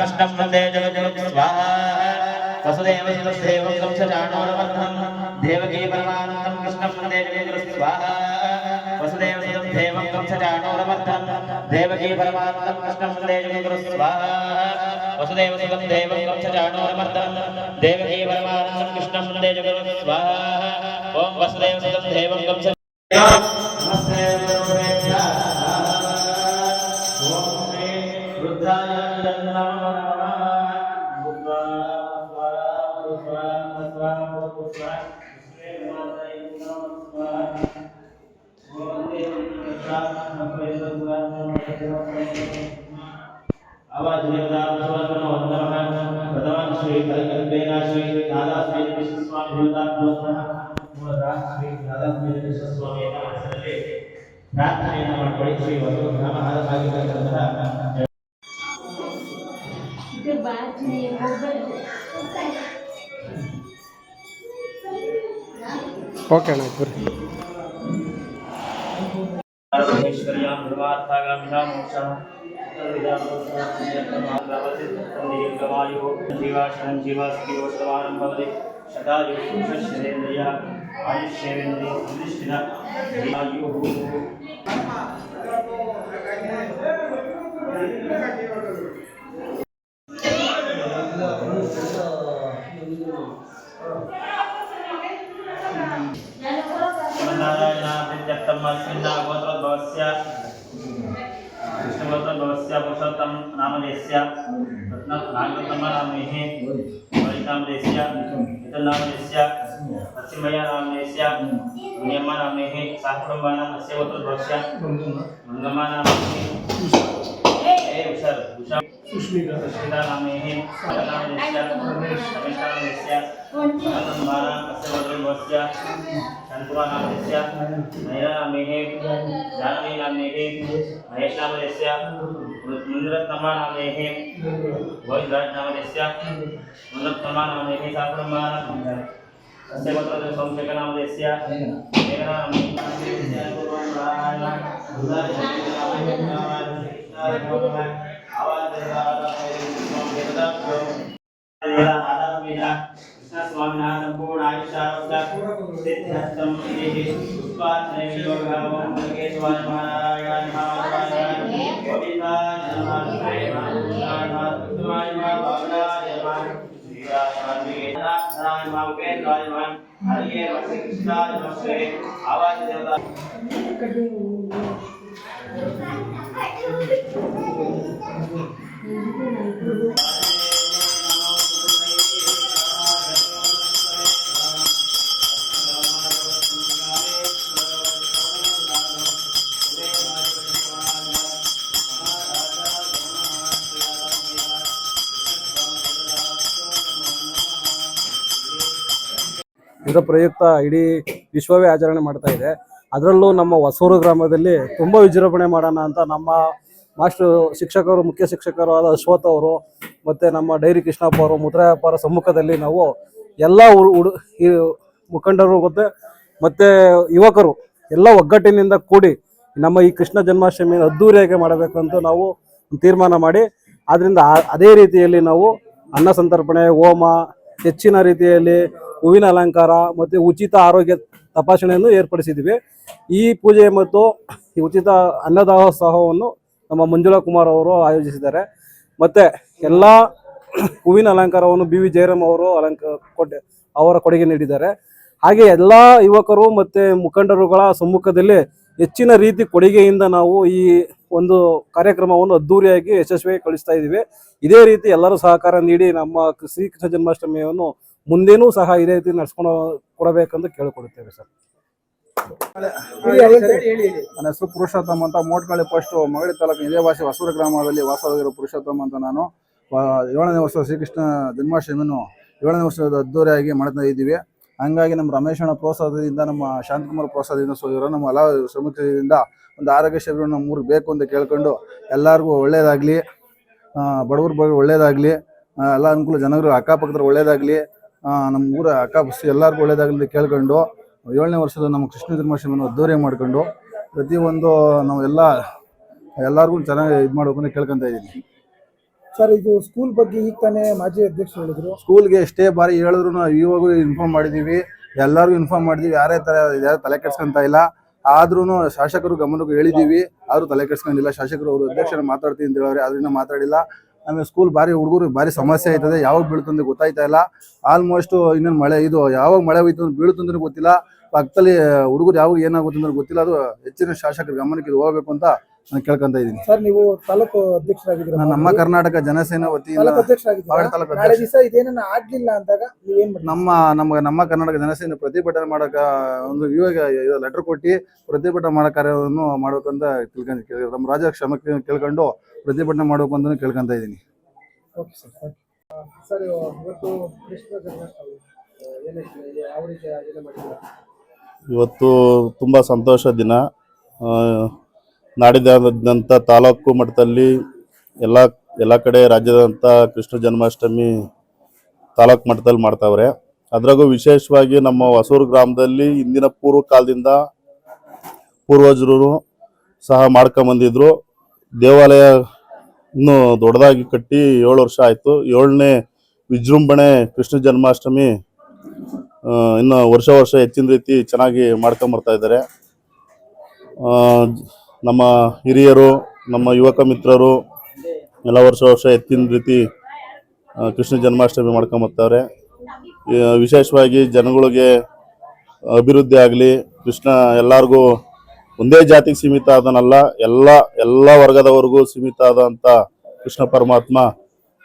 కష్టం వందే జగద్గురు స్వాహ. వసుదేవ సుదేవం కంసచాణోరవర్ధనం దేవకీ పరమానందం కృష్ణం వందే జగద్గురు స్వాహ. వసుదేవ సుదేవం కంసచాణోరవర్ధనం దేవకీ పరమానందం కృష్ణం వందే జగద్గురు స్వాహ. వసుదేవ సుదం దేవం కంసచాణోరవర్ధనం దేవకీ పరమానందం కృష్ణం వందే స్వాహ. ఓం వసుదేవ దేవం కంస ಪ್ರಾರ್ಥನೆಯನ್ನು ಮಾಡಿಕೊಳ್ಳಿ ಶ್ರೀ ವಸು ಗ್ರಾಮ ಆಗಿರ್ತಕ್ಕಂತಹ ஓகே அண்ணா புரியுது சதாயுஷேந்திரியா ஆயுஷேந்திரியா भवस्मिन्ना गोत्र भवस्य कृष्णगोत्र भवस्य पुरुषोत्तम नामदेस्य रत्न नागतम नामेः वरितामदेस्य इतनामदेस्य पश्चिमया नामदेस्य नियमा नामेः साकुटुम्बानाम् अस्य गोत्र भवस्य मङ्गमा नामेः ए उषर् उषा सुष्मिता सुष्मिता नामेः नामदेस्य रमेश रमेश नामदेस्य रत्नमाना अस्य गोत्र भवस्य ऋतुराणास्य नयनामेः जानवीनामेः महेशनामस्य मुन्द्रतमानामेः भोजराजनामस्य मुन्द्रतमानामेः साक्रमानामेः तस्य पत्र संशकनामस्य आवाज़ हस्तम पुष्पात्रे वियोगो मुकेश्वर महाराज महाराज गोविंदा जन्मान प्रेमान जन्मान पुत्रमान भावना जन्मान हरे वसे कृष्णा नमस्ते आवाज़ देवता कटू ಇದರ ಪ್ರಯುಕ್ತ ಇಡೀ ವಿಶ್ವವೇ ಆಚರಣೆ ಮಾಡ್ತಾ ಇದೆ. ಅದರಲ್ಲೂ ನಮ್ಮ ಹೊಸೂರು ಗ್ರಾಮದಲ್ಲಿ ತುಂಬ ವಿಜೃಂಭಣೆ ಮಾಡೋಣ ಅಂತ ನಮ್ಮ ಮಾಸ್ಟರ್ ಶಿಕ್ಷಕರು, ಮುಖ್ಯ ಶಿಕ್ಷಕರು ಆದ ಅಶ್ವಥ್ ಅವರು ಮತ್ತು ನಮ್ಮ ಡೈರಿ ಕೃಷ್ಣಪ್ಪ ಅವರು ಮುದ್ರಾಯಪ್ಪರ ಸಮ್ಮುಖದಲ್ಲಿ ನಾವು ಎಲ್ಲ ಉಡು ಮುಖಂಡರು ಮತ್ತು ಮತ್ತು ಯುವಕರು ಎಲ್ಲ ಒಗ್ಗಟ್ಟಿನಿಂದ ಕೂಡಿ ನಮ್ಮ ಈ ಕೃಷ್ಣ ಜನ್ಮಾಷ್ಟಮಿಯನ್ನು ಅದ್ದೂರಿಯಾಗಿ ಮಾಡಬೇಕಂತ ನಾವು ತೀರ್ಮಾನ ಮಾಡಿ ಆದ್ದರಿಂದ ಅದೇ ರೀತಿಯಲ್ಲಿ ನಾವು ಅನ್ನ ಸಂತರ್ಪಣೆ, ಹೋಮ, ಹೆಚ್ಚಿನ ರೀತಿಯಲ್ಲಿ ಹೂವಿನ ಅಲಂಕಾರ ಮತ್ತು ಉಚಿತ ಆರೋಗ್ಯ ತಪಾಸಣೆಯನ್ನು ಏರ್ಪಡಿಸಿದ್ದೀವಿ. ಈ ಪೂಜೆ ಮತ್ತು ಈ ಉಚಿತ ಅನ್ನದಾಸೋಹವನ್ನು ನಮ್ಮ ಮಂಜುಳಾ ಕುಮಾರ್ ಅವರು ಆಯೋಜಿಸಿದ್ದಾರೆ. ಮತ್ತು ಎಲ್ಲ ಹೂವಿನ ಅಲಂಕಾರವನ್ನು ಬಿ ವಿ ಜಯರಾಮ್ ಅವರು ಅಲಂಕಾರ ಕೊಟ್ಟೆ ಅವರ ಕೊಡುಗೆ ನೀಡಿದ್ದಾರೆ. ಹಾಗೆ ಎಲ್ಲ ಯುವಕರು ಮತ್ತು ಮುಖಂಡರುಗಳ ಸಮ್ಮುಖದಲ್ಲಿ ಹೆಚ್ಚಿನ ರೀತಿ ಕೊಡುಗೆಯಿಂದ ನಾವು ಈ ಒಂದು ಕಾರ್ಯಕ್ರಮವನ್ನು ಅದ್ದೂರಿಯಾಗಿ ಯಶಸ್ವಿಯಾಗಿ ಕಳಿಸ್ತಾ ಇದ್ದೀವಿ. ಇದೇ ರೀತಿ ಎಲ್ಲರೂ ಸಹಕಾರ ನೀಡಿ ನಮ್ಮ ಶ್ರೀಕೃಷ್ಣ ಜನ್ಮಾಷ್ಟಮಿಯನ್ನು ಮುಂದೇನೂ ಸಹ ಇದೇ ರೀತಿ ನಡ್ಸ್ಕೊಂಡು ಕೊಡಬೇಕಂತ ಕೇಳಿಕೊಡುತ್ತೇವೆ ಸರ್. ನನ್ನ ಹೆಸರು ಪುರುಷೋತ್ತಮ ಅಂತ, ಮೋಟ್ಕಳ್ಳಿ ಫಸ್ಟ್ ಮಗಳಿ ತಾಲೂಕು ಇದೇ ಭಾಷೆ ಹೊಸೂರು ಗ್ರಾಮದಲ್ಲಿ ವಾಸವಾಗಿರೋ ಪುರುಷೋತ್ತಮ ಅಂತ ನಾನು ಏಳನೇ ವರ್ಷ ಶ್ರೀಕೃಷ್ಣ ಜನ್ಮಾಷ್ಟಮಿಯನ್ನು ಏಳನೇ ವರ್ಷದ ಅದ್ದೂರಿಯಾಗಿ ಮಾಡ್ತಾ ಇದ್ದೀವಿ. ಹಂಗಾಗಿ ನಮ್ಮ ರಮೇಶಣ್ಣ ಪ್ರೋತ್ಸಾಹದಿಂದ, ನಮ್ಮ ಶಾಂತಕುಮಾರ್ ಪ್ರೋತ್ಸಾಹದಿಂದ ಸೊ ನಮ್ಮ ಹಲವು ಶ್ರಮಿಕರಿಂದ ಒಂದು ಆರೋಗ್ಯ ಶಿಬಿರ ನಮ್ಮ ಊರಿಗೆ ಬೇಕು ಅಂತ ಕೇಳ್ಕೊಂಡು ಎಲ್ಲರಿಗೂ ಒಳ್ಳೇದಾಗಲಿ ಬಡವ್ರ ಬಗ್ಗೆ ಒಳ್ಳೇದಾಗಲಿ ಎಲ್ಲ ಅನುಕೂಲ ಜನಗಳು ಅಕ್ಕಪಕ್ಕದ ಒಳ್ಳೇದಾಗಲಿ ನಮ್ಮ ಊರ ಅಕ್ಕ ಎಲ್ಲರಿಗೂ ಒಳ್ಳೇದಾಗಲಿ ಕೇಳ್ಕೊಂಡು ಏಳನೇ ವರ್ಷದ ನಮ್ಮ ಕೃಷ್ಣ ಜನ್ಮಾಷ್ಟಮಿಯನ್ನು ಅದ್ದೂರಿ ಮಾಡ್ಕೊಂಡು ಪ್ರತಿಯೊಂದು ನಾವು ಎಲ್ಲ ಎಲ್ಲರಿಗೂ ಚೆನ್ನಾಗಿ ಇದು ಮಾಡ್ಬೇಕು ಅಂತ ಕೇಳ್ಕೊಂತ ಇದ್ದೀನಿ. ಸರ್ ಇದು ಸ್ಕೂಲ್ ಬಗ್ಗೆ ಈಗ ತಾನೇ ಮಾಜಿ ಅಧ್ಯಕ್ಷರು ಹೇಳಿದ್ರು. ಸ್ಕೂಲ್ಗೆ ಎಷ್ಟೇ ಬಾರಿ ಹೇಳಿದ್ರು ನಾವು ಇವಾಗೂ ಇನ್ಫಾರ್ಮ್ ಮಾಡಿದ್ದೀವಿ ಎಲ್ಲರಿಗೂ ಇನ್ಫಾರ್ಮ್ ಮಾಡಿದ್ದೀವಿ ಯಾರೇ ಥರ ಯಾರು ತಲೆ ಕೆಡ್ಸ್ಕೊಂತ ಇಲ್ಲ ಆದ್ರೂ ಶಾಸಕರು ಗಮನಕ್ಕೆ ಹೇಳಿದ್ದೀವಿ ಆದರೂ ತಲೆ ಕೆಡ್ಸ್ಕೊಂಡಿಲ್ಲ ಶಾಸಕರು ಅವರು ಅಧ್ಯಕ್ಷರ ಮಾತಾಡ್ತೀನಿ ಅಂತ ಹೇಳಿದ್ರೆ ಅದರಿಂದ ಮಾತಾಡಿಲ್ಲ. ಆಮೇಲೆ ಸ್ಕೂಲ್ ಬಾರಿ ಹುಡುಗರು ಬಾರಿ ಸಮಸ್ಯೆ ಆಯ್ತದೆ ಯಾವಾಗ ಬೀಳ್ತಂದ್ರೆ ಗೊತ್ತಾಯ್ತಾ ಇಲ್ಲ. ಆಲ್ಮೋಸ್ಟ್ ಇನ್ನೊಂದು ಮಳೆ ಇದು ಯಾವಾಗ ಮಳೆ ಹೋಯ್ತು ಅಂದ್ರೆ ಬೀಳ್ತಂದ್ರೆ ಗೊತ್ತಿಲ್ಲ. ಪಕ್ಕದಲ್ಲಿ ಹುಡುಗರು ಯಾವಾಗ ಏನಾಗುತ್ತೆ ಅಂದ್ರೆ ಗೊತ್ತಿಲ್ಲ. ಅದು ಹೆಚ್ಚಿನ ಶಾಸಕರ ಗಮನಕ್ಕೆ ಇದು ಹೋಗ್ಬೇಕು ಅಂತ ನಾನು ಕೇಳ್ಕೊಂತ ಇದ್ದೀನಿ. ಸರ್ ನೀವು ತಾಲೂಕು ಅಧ್ಯಕ್ಷರಾಗಿದ್ದೀರಾ? ನಾನು ನಮ್ಮ ಕರ್ನಾಟಕ ಜನಸೇನಾ ವತಿಯಿಂದ ತಾಲೂಕು ಅಧ್ಯಕ್ಷ. ಇದೇನ ಆಗ್ಲಿಲ್ಲ ಅಂದಾಗ ನಮ್ಮ ನಮ್ಮ ನಮ್ಮ ಕರ್ನಾಟಕ ಜನಸೇನೆ ಪ್ರತಿಭಟನೆ ಮಾಡಕ ಒಂದು ಇವಾಗ ಲೆಟರ್ ಕೊಟ್ಟು ಪ್ರತಿಭಟನೆ ಮಾಡೋ ಕಾರ್ಯವನ್ನು ಮಾಡ್ಬೇಕಂತ ತಿಳ್ಕೊಂಡು ನಮ್ಮ ರಾಜ್ಯ ಕ್ಷಮಕ್ಕೆ ಕೇಳ್ಕೊಂಡು ಪ್ರತಿಭಟನೆ ಮಾಡಬೇಕು ಅಂತ ಕೇಳ್ಕೊಂತ ಇದ್ದೀನಿ. ಓಕೆ ಸರ್ ಸರ್ ಇವತ್ತು ಕೃಷ್ಣ ಜನ್ಮಾಷ್ಟಮಿ. ಆ, ಏನಕ್ಕೆ ಯಾವ ರೀತಿ ಆಚರಣೆ ಮಾಡಿದ್ದೀರಾ? ಇವತ್ತು ತುಂಬ ಸಂತೋಷ ದಿನ. ನಾಡಿದಂಥ ತಾಲೂಕು ಮಟ್ಟದಲ್ಲಿ ಎಲ್ಲ ಎಲ್ಲ ಕಡೆ ರಾಜ್ಯದಂಥ ಕೃಷ್ಣ ಜನ್ಮಾಷ್ಟಮಿ ತಾಲೂಕು ಮಟ್ಟದಲ್ಲಿ ಮಾಡ್ತಾವ್ರೆ. ಅದ್ರಾಗೂ ವಿಶೇಷವಾಗಿ ನಮ್ಮ ಹೊಸೂರು ಗ್ರಾಮದಲ್ಲಿ ಇಂದಿನ ಪೂರ್ವ ಕಾಲದಿಂದ ಪೂರ್ವಜರು ಸಹ ಮಾಡ್ಕೊಂಬಂದಿದ್ರು. ದೇವಾಲಯ ಇನ್ನು ದೊಡ್ಡದಾಗಿ ಕಟ್ಟಿ ಏಳು ವರ್ಷ ಆಯಿತು. ಏಳನೇ ವಿಜೃಂಭಣೆ ಕೃಷ್ಣ ಜನ್ಮಾಷ್ಟಮಿ ಇನ್ನು ವರ್ಷ ವರ್ಷ ಹೆಚ್ಚಿನ ರೀತಿ ಚೆನ್ನಾಗಿ ಮಾಡ್ಕೊಂಬರ್ತಾ ಇದ್ದಾರೆ. ನಮ್ಮ ಹಿರಿಯರು, ನಮ್ಮ ಯುವಕ ಮಿತ್ರರು ಎಲ್ಲ ವರ್ಷ ವರ್ಷ ಹೆಚ್ಚಿನ ರೀತಿ ಕೃಷ್ಣ ಜನ್ಮಾಷ್ಟಮಿ ಮಾಡ್ಕೊಂಬರ್ತಾರೆ ವಿಶೇಷವಾಗಿ ಜನಗಳಿಗೆ ಅಭಿವೃದ್ಧಿ ಆಗಲಿ, ಕೃಷ್ಣ ಎಲ್ಲರಿಗೂ ಒಂದೇ ಜಾತಿಗೆ ಸೀಮಿತ ಆದನಲ್ಲ ಎಲ್ಲ ಎಲ್ಲ ವರ್ಗದವರೆಗೂ ಸೀಮಿತ ಆದಂಥ ಕೃಷ್ಣ ಪರಮಾತ್ಮ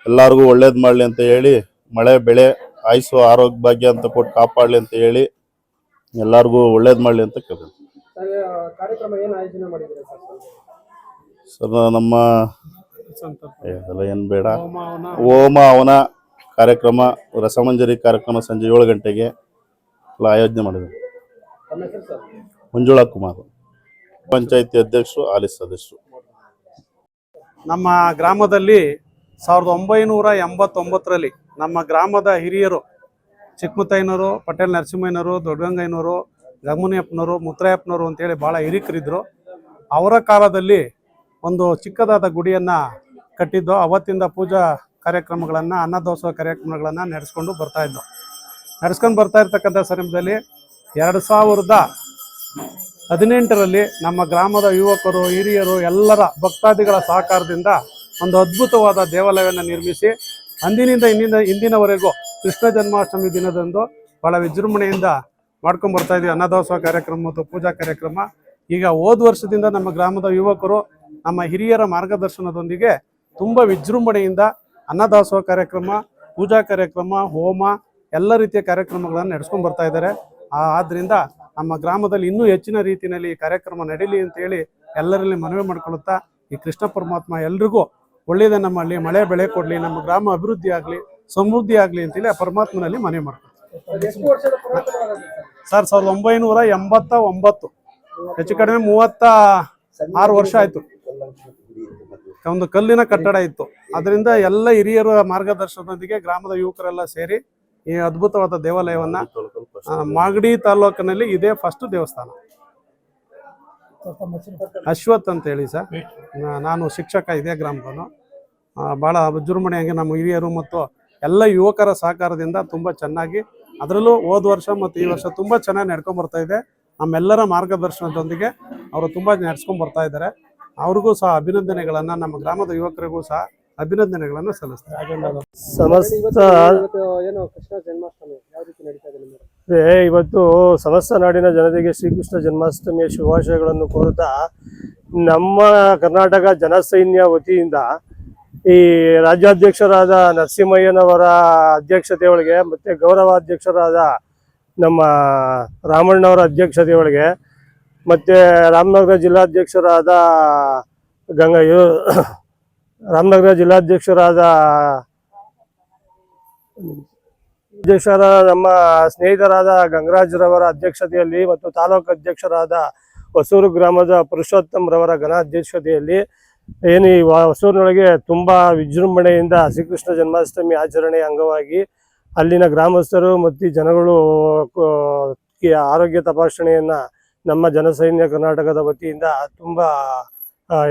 ಎಲ್ಲರಿಗೂ ಒಳ್ಳೇದು ಮಾಡಲಿ ಅಂತ ಹೇಳಿ ಮಳೆ ಬೆಳೆ ಆಯುಸ್ಸು ಆರೋಗ್ಯ ಭಾಗ್ಯ ಅಂತ ಕೊಟ್ಟು ಕಾಪಾಡಲಿ ಅಂತ ಹೇಳಿ ಎಲ್ಲರಿಗೂ ಒಳ್ಳೇದು ಮಾಡಲಿ ಅಂತ ಕೇಳ್ತೀನಿ. ಸರ್ ನಮ್ಮ ಅದೆಲ್ಲ ಏನು ಬೇಡ. ಹೋಮ ಅವನ? ಕಾರ್ಯಕ್ರಮ ರಸಮಂಜರಿ ಕಾರ್ಯಕ್ರಮ ಸಂಜೆ ಏಳು ಗಂಟೆಗೆ ಎಲ್ಲ ಆಯೋಜನೆ ಮಾಡಿದ್ರು ಸರ್? ಮಂಜುಳಾ ಕುಮಾರ್. ಪಂಚಾಯತಿ ಅಧ್ಯಕ್ಷರು ಹಾಲಿ ಸದಸ್ಯರು. ನಮ್ಮ ಗ್ರಾಮದಲ್ಲಿ ಸಾವಿರದ ಒಂಬೈನೂರ ಎಂಬತ್ತೊಂಬತ್ತರಲ್ಲಿ ನಮ್ಮ ಗ್ರಾಮದ ಹಿರಿಯರು ಚಿಕ್ಕಮುತ್ತಯ್ಯನವರು ಪಟೇಲ್ ನರಸಿಂಹಯ್ಯನವರು, ದೊಡ್ಡಗಂಗಯ್ಯನವರು ಗಮನಿಯಪ್ಪನವರು ಮುತ್ತರಾಯಪ್ಪನವರು ಅಂತೇಳಿ ಭಾಳ ಹಿರಿಕರಿದ್ರು. ಅವರ ಕಾಲದಲ್ಲಿ ಒಂದು ಚಿಕ್ಕದಾದ ಗುಡಿಯನ್ನು ಕಟ್ಟಿದ್ದು, ಅವತ್ತಿಂದ ಪೂಜಾ ಕಾರ್ಯಕ್ರಮಗಳನ್ನು ಅನ್ನದೋತ್ಸವ ಕಾರ್ಯಕ್ರಮಗಳನ್ನು ನಡೆಸ್ಕೊಂಡು ಬರ್ತಾ ಇದ್ದು. ನಡೆಸ್ಕೊಂಡು ಬರ್ತಾ ಇರ್ತಕ್ಕಂಥ ಸಂದರ್ಭದಲ್ಲಿ ಎರಡು ಸಾವಿರದ ಹದಿನೆಂಟರಲ್ಲಿ ನಮ್ಮ ಗ್ರಾಮದ ಯುವಕರು, ಹಿರಿಯರು, ಎಲ್ಲರ ಭಕ್ತಾದಿಗಳ ಸಹಕಾರದಿಂದ ಒಂದು ಅದ್ಭುತವಾದ ದೇವಾಲಯವನ್ನು ನಿರ್ಮಿಸಿ, ಅಂದಿನಿಂದ ಇಂದಿನ, ಇಂದಿನವರೆಗೂ ಕೃಷ್ಣ ಜನ್ಮಾಷ್ಟಮಿ ದಿನದಂದು ಬಹಳ ವಿಜೃಂಭಣೆಯಿಂದ ಮಾಡ್ಕೊಂಡು ಬರ್ತಾ ಇದ್ದೀವಿ ಅನ್ನದಾಸೋಹ ಕಾರ್ಯಕ್ರಮ ಮತ್ತು ಪೂಜಾ ಕಾರ್ಯಕ್ರಮ. ಈಗ ಹೋದ ವರ್ಷದಿಂದ ನಮ್ಮ ಗ್ರಾಮದ ಯುವಕರು ನಮ್ಮ ಹಿರಿಯರ ಮಾರ್ಗದರ್ಶನದೊಂದಿಗೆ ತುಂಬ ವಿಜೃಂಭಣೆಯಿಂದ ಅನ್ನದಾಸೋಹ ಕಾರ್ಯಕ್ರಮ, ಪೂಜಾ ಕಾರ್ಯಕ್ರಮ, ಹೋಮ, ಎಲ್ಲ ರೀತಿಯ ಕಾರ್ಯಕ್ರಮಗಳನ್ನು ನಡೆಸ್ಕೊಂಡು ಬರ್ತಾ ಇದ್ದಾರೆ. ಆದ್ದರಿಂದ ನಮ್ಮ ಗ್ರಾಮದಲ್ಲಿ ಇನ್ನೂ ಹೆಚ್ಚಿನ ರೀತಿಯಲ್ಲಿ ಈ ಕಾರ್ಯಕ್ರಮ ನಡೀಲಿ ಅಂತೇಳಿ ಎಲ್ಲರಲ್ಲಿ ಮನವಿ ಮಾಡ್ಕೊಳ್ಳುತ್ತಾ ಈ ಕೃಷ್ಣ ಪರಮಾತ್ಮ ಎಲ್ರಿಗೂ ಒಳ್ಳೆಯದನ್ನ ಮಾಡಲಿ ಮಳೆ ಬೆಳೆ ಕೊಡಲಿ ನಮ್ಮ ಗ್ರಾಮ ಅಭಿವೃದ್ಧಿ ಆಗಲಿ ಸಮೃದ್ಧಿ ಆಗಲಿ ಅಂತೇಳಿ ಆ ಪರಮಾತ್ಮನಲ್ಲಿ ಮನವಿ ಮಾಡ್ಕೊಳ್ತೀವಿ. ಸರ್ ಸಾವಿರದ ಒಂಬೈನೂರ ಎಂಬತ್ತ ಒಂಬತ್ತು ಹೆಚ್ಚು ಕಡಿಮೆ ಮೂವತ್ತ ಆರು ವರ್ಷ ಆಯಿತು. ಒಂದು ಕಲ್ಲಿನ ಕಟ್ಟಡ ಇತ್ತು. ಅದರಿಂದ ಎಲ್ಲ ಹಿರಿಯರ ಮಾರ್ಗದರ್ಶನದೊಂದಿಗೆ ಗ್ರಾಮದ ಯುವಕರೆಲ್ಲ ಸೇರಿ ಈ ಅದ್ಭುತವಾದ ದೇವಾಲಯವನ್ನ ಮಾಗಡಿ ತಾಲೂಕಿನಲ್ಲಿ ಇದೇ ಫಸ್ಟ್ ದೇವಸ್ಥಾನ. ಅಶ್ವಥ್ ಅಂತ ಹೇಳಿ ಸರ್ ನಾನು ಶಿಕ್ಷಕ ಇದೇ ಗ್ರಾಮದವನು. ಬಹಳ ಭಾಳ ವಿಜೃಂಭಣೆಯಾಗಿ ನಮ್ಮ ಹಿರಿಯರು ಮತ್ತು ಎಲ್ಲ ಯುವಕರ ಸಹಕಾರದಿಂದ ತುಂಬ ಚೆನ್ನಾಗಿ ಅದರಲ್ಲೂ ಹೋದ ವರ್ಷ ಮತ್ತು ಈ ವರ್ಷ ತುಂಬ ಚೆನ್ನಾಗಿ ನಡ್ಕೊಂಡ್ ಬರ್ತಾ ಇದೆ. ನಮ್ಮೆಲ್ಲರ ಮಾರ್ಗದರ್ಶನದೊಂದಿಗೆ ಅವರು ತುಂಬ ನಡ್ಸ್ಕೊಂಡ್ ಬರ್ತಾ ಇದ್ದಾರೆ. ಅವ್ರಿಗೂ ಸಹ ಅಭಿನಂದನೆಗಳನ್ನು ನಮ್ಮ ಗ್ರಾಮದ ಯುವಕರಿಗೂ ಸಹ ಅಭಿನಂದನೆಗಳನ್ನು ಸಲ್ಲಿಸ್ತಾರೆ. ಸಮಸ್ತ ಏನು ಕೃಷ್ಣ ಜನ್ಮಾಷ್ಟಮಿ ಯಾವ ರೀತಿ ನಡೀತಾ ಇದೆ ನಿಮ್ಮ ಅದೇ ಇವತ್ತು ಸಮಸ್ತ ನಾಡಿನ ಜನತೆಗೆ ಶ್ರೀಕೃಷ್ಣ ಜನ್ಮಾಷ್ಟಮಿಯ ಶುಭಾಶಯಗಳನ್ನು ಕೋರುತ್ತಾ ನಮ್ಮ ಕರ್ನಾಟಕ ಜನಸೈನ್ಯ ವತಿಯಿಂದ ಈ ರಾಜ್ಯಾಧ್ಯಕ್ಷರಾದ ನರಸಿಂಹಯ್ಯನವರ ಅಧ್ಯಕ್ಷತೆ ಒಳಗೆ ಮತ್ತೆ ಗೌರವಾಧ್ಯಕ್ಷರಾದ ನಮ್ಮ ರಾಮಣ್ಣವರ ಅಧ್ಯಕ್ಷತೆ ಒಳಗೆ ಮತ್ತೆ ರಾಮನಗರ ಜಿಲ್ಲಾಧ್ಯಕ್ಷರಾದ ಗಂಗಾ ರಾಮನಗರ ಜಿಲ್ಲಾಧ್ಯಕ್ಷರಾದ ಅಧ್ಯಕ್ಷರ, ನಮ್ಮ ಸ್ನೇಹಿತರಾದ ಗಂಗರಾಜ್ರವರ ಅಧ್ಯಕ್ಷತೆಯಲ್ಲಿ ಮತ್ತು ತಾಲೂಕು ಅಧ್ಯಕ್ಷರಾದ ಹೊಸೂರು ಗ್ರಾಮದ ಪುರುಷೋತ್ತಮ್ ರವರ ಘನ ಅಧ್ಯಕ್ಷತೆಯಲ್ಲಿ ಏನು ಈ ಹೊಸೂರಿನೊಳಗೆ ತುಂಬ ವಿಜೃಂಭಣೆಯಿಂದ ಶ್ರೀಕೃಷ್ಣ ಜನ್ಮಾಷ್ಟಮಿ ಆಚರಣೆ ಅಂಗವಾಗಿ ಅಲ್ಲಿನ ಗ್ರಾಮಸ್ಥರು ಮತ್ತು ಜನಗಳು ಆರೋಗ್ಯ ತಪಾಸಣೆಯನ್ನು ನಮ್ಮ ಜನಸೈನ್ಯ ಕರ್ನಾಟಕದ ವತಿಯಿಂದ ತುಂಬ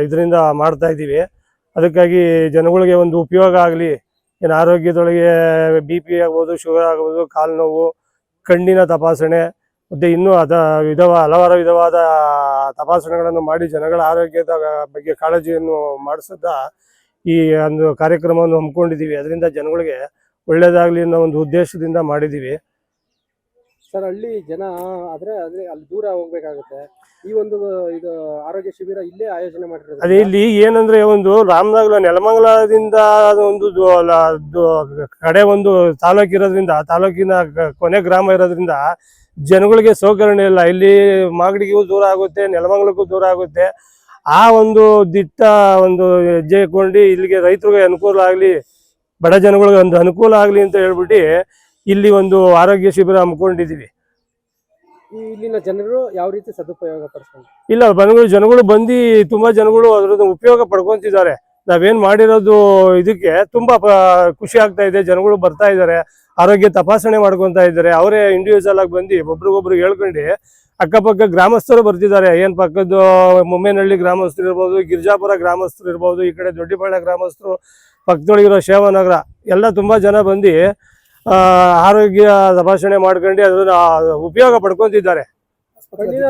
ಇದರಿಂದ ಮಾಡ್ತಾ ಇದ್ದೀವಿ. ಅದಕ್ಕಾಗಿ ಜನಗಳಿಗೆ ಒಂದು ಉಪಯೋಗ ಆಗಲಿ. ಏನು ಆರೋಗ್ಯದೊಳಗೆ ಬಿ ಪಿ ಆಗ್ಬೋದು ಶುಗರ್ ಆಗ್ಬೋದು, ಕಾಲು ನೋವು, ಕಣ್ಣಿನ ತಪಾಸಣೆ, ಮತ್ತು ಇನ್ನೂ ಅದ ವಿಧವ, ಹಲವಾರು ವಿಧವಾದ ತಪಾಸಣೆಗಳನ್ನು ಮಾಡಿ ಜನಗಳ ಆರೋಗ್ಯದ ಬಗ್ಗೆ ಕಾಳಜಿಯನ್ನು ಮಾಡಿಸುತ್ತಾ ಈ ಒಂದು ಕಾರ್ಯಕ್ರಮವನ್ನು ಹಮ್ಮಿಕೊಂಡಿದ್ದೀವಿ. ಅದರಿಂದ ಜನಗಳಿಗೆ ಒಳ್ಳೆಯದಾಗಲಿ ಅನ್ನೋ ಒಂದು ಉದ್ದೇಶದಿಂದ ಮಾಡಿದ್ದೀವಿ. ಸರ್ ಹಳ್ಳಿ ಜನ ಆದ್ರೆ ಅಂದ್ರೆ ಅಲ್ಲಿ ದೂರ ಹೋಗ್ಬೇಕಾಗುತ್ತೆ. ಈ ಒಂದು, ಇದು ಆರೋಗ್ಯ ಶಿಬಿರ ಇಲ್ಲೇ ಆಯೋಜನೆ ಮಾಡಿರೋದು ಅದೇ ಇಲ್ಲಿ ಏನಂದ್ರೆ ಒಂದು ರಾಮನಗರ, ನೆಲಮಂಗಲದಿಂದ ಒಂದು ಕಡೆ ಒಂದು ತಾಲೂಕ್ ಇರೋದ್ರಿಂದ ತಾಲೂಕಿನ ಕೊನೆ ಗ್ರಾಮ ಇರೋದ್ರಿಂದ ಜನಗಳಿಗೆ ಸೌಕರ್ಯ ಇಲ್ಲ. ಇಲ್ಲಿ ಮಾಗಡಿಗೂ ದೂರ ಆಗುತ್ತೆ, ನೆಲಮಂಗಲಕ್ಕೂ ದೂರ ಆಗುತ್ತೆ. ಆ ಒಂದು ದಿಟ್ಟ ಒಂದು ಹೆಜ್ಜೆ ಕೊಂಡು ಇಲ್ಲಿಗೆ ರೈತರಿಗೆ ಅನುಕೂಲ ಆಗಲಿ, ಬಡ ಜನಗಳಿಗೆ ಒಂದು ಅನುಕೂಲ ಆಗಲಿ ಅಂತ ಹೇಳ್ಬಿಟ್ಟು ಇಲ್ಲಿ ಒಂದು ಆರೋಗ್ಯ ಶಿಬಿರ ಹಮ್ಮಿಕೊಂಡಿದ್ದೀವಿ. ಇಲ್ಲಿನ ಜನರು ಯಾವ ರೀತಿ ಸದುಪಯೋಗ ಪಡಿಸ್ಕೊಂಡು ಇಲ್ಲ ಬಂದ್ಗಳು ಜನಗಳು ಬಂದು ತುಂಬಾ ಜನಗಳು ಅದ್ರದ್ದು ಉಪಯೋಗ ಪಡ್ಕೊಂತಿದ್ದಾರೆ. ನಾವೇನ್ ಮಾಡಿರೋದು ಇದಕ್ಕೆ ತುಂಬಾ ಖುಷಿ ಆಗ್ತಾ ಇದೆ. ಜನಗಳು ಬರ್ತಾ ಇದ್ದಾರೆ. ಆರೋಗ್ಯ ತಪಾಸಣೆ ಮಾಡ್ಕೊಂತ ಇದ್ದಾರೆ. ಅವರೇ ಇಂಡಿವಿಜುವಲ್ ಆಗಿ ಬಂದು ಒಬ್ರಿಗೊಬ್ರು ಹೇಳ್ಕೊಂಡು ಅಕ್ಕಪಕ್ಕ ಗ್ರಾಮಸ್ಥರು ಬರ್ತಿದ್ದಾರೆ. ಏನ್ ಪಕ್ಕದ ಮುಮ್ಮೇನಹಳ್ಳಿ ಗ್ರಾಮಸ್ಥರು ಇರ್ಬೋದು ಗಿರ್ಜಾಪುರ ಗ್ರಾಮಸ್ಥರು ಇರ್ಬೋದು ಈ ಕಡೆ ದೊಡ್ಡಿಪಾಳ್ಯ ಗ್ರಾಮಸ್ಥರು ಪಕ್ಕದೊಳಗಿರೋ ಶೇವನಗರ ಎಲ್ಲ ತುಂಬಾ ಜನ ಬಂದು ಆರೋಗ್ಯ ತಪಾಸಣೆ ಮಾಡ್ಕೊಂಡು ಅದನ್ನ ಉಪಯೋಗ ಪಡ್ಕೊಂತಿದ್ದಾರೆ.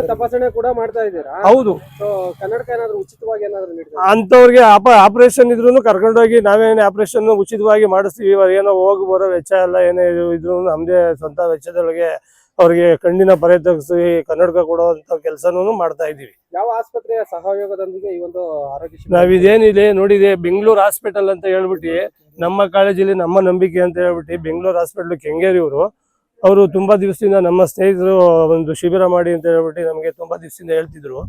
ತಪಾಸಣೆ ಕೂಡ ಮಾಡ್ತಾ ಇದ್ದೀರಾ? ಹೌದು. ಸೊ ಕನ್ನಡಕ ಏನಾದ್ರು ಉಚಿತವಾಗಿ ಏನಾದ್ರು ಅಂತವ್ರಿಗೆ ಆಪ ಆಪರೇಷನ್ ಇದ್ರು ಕರ್ಕೊಂಡೋಗಿ ನಾವೇನೇ ಆಪರೇಷನ್ ಉಚಿತವಾಗಿ ಮಾಡಿಸ್ತೀವಿ ಇವಾಗ ಏನೋ ಹೋಗಿ ಬರೋ ವೆಚ್ಚ ಎಲ್ಲ ಏನೇ ಇದ್ರು ನಮ್ದೇ ಸ್ವಂತ ವೆಚ್ಚದೊಳಗೆ ಅವ್ರಿಗೆ ಕಣ್ಣಿನ ಪರೆ ತೆಗೆಸಿ ಕನ್ನಡಕ ಕೊಡುವಂತ ಕೆಲಸನೂ ಮಾಡ್ತಾ ಇದೀವಿ ಯಾವ ಆಸ್ಪತ್ರೆಯ ಸಹಯೋಗದೊಂದಿಗೆ ಈ ಒಂದು ಆರೋಗ್ಯ ನಾವಿದೇನಿದೆ ನೋಡಿದೆ ಬೆಂಗಳೂರು ಹಾಸ್ಪಿಟಲ್ ಅಂತ ಹೇಳ್ಬಿಟ್ಟು ನಮ್ಮ ಕಾಲೇಜಲ್ಲಿ ನಮ್ಮ ನಂಬಿಕೆ ಅಂತ ಹೇಳ್ಬಿಟ್ಟು ಬೆಂಗಳೂರು ಹಾಸ್ಪಿಟ್ಲು ಕೆಂಗೇರಿ ಅವರು ಅವರು ತುಂಬಾ ದಿವಸದಿಂದ ನಮ್ಮ ಸ್ನೇಹಿತರು ಒಂದು ಶಿಬಿರ ಮಾಡಿ ಅಂತ ಹೇಳ್ಬಿಟ್ಟು ನಮಗೆ ತುಂಬಾ ದಿವಸದಿಂದ ಹೇಳ್ತಿದ್ರು.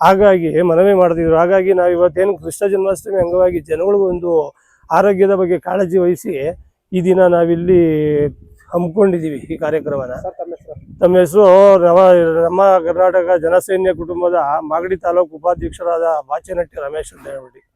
ಹಾಗಾಗಿ ಮನವಿ ಮಾಡ್ತಿದ್ರು. ಹಾಗಾಗಿ ನಾವು ಇವತ್ತೇನು ಕೃಷ್ಣ ಜನ್ಮಾಷ್ಟಮಿ ಅಂಗವಾಗಿ ಜನಗಳಿಗೂ ಒಂದು ಆರೋಗ್ಯದ ಬಗ್ಗೆ ಕಾಳಜಿ ವಹಿಸಿ ಈ ದಿನ ನಾವಿಲ್ಲಿ ಹಮ್ಮಿಕೊಂಡಿದ್ದೀವಿ ಈ ಕಾರ್ಯಕ್ರಮನ. ತಮ್ಮ ಹೆಸರು? ನಮ್ಮ ನಮ್ಮ ಕರ್ನಾಟಕ ಜನಸೈನ್ಯ ಕುಟುಂಬದ ಮಾಗಡಿ ತಾಲೂಕು ಉಪಾಧ್ಯಕ್ಷರಾದ ಬಾಚನಟ್ಟಿ ರಮೇಶ್ ಅಂತ ಹೇಳ್ಬಿಟ್ಟು.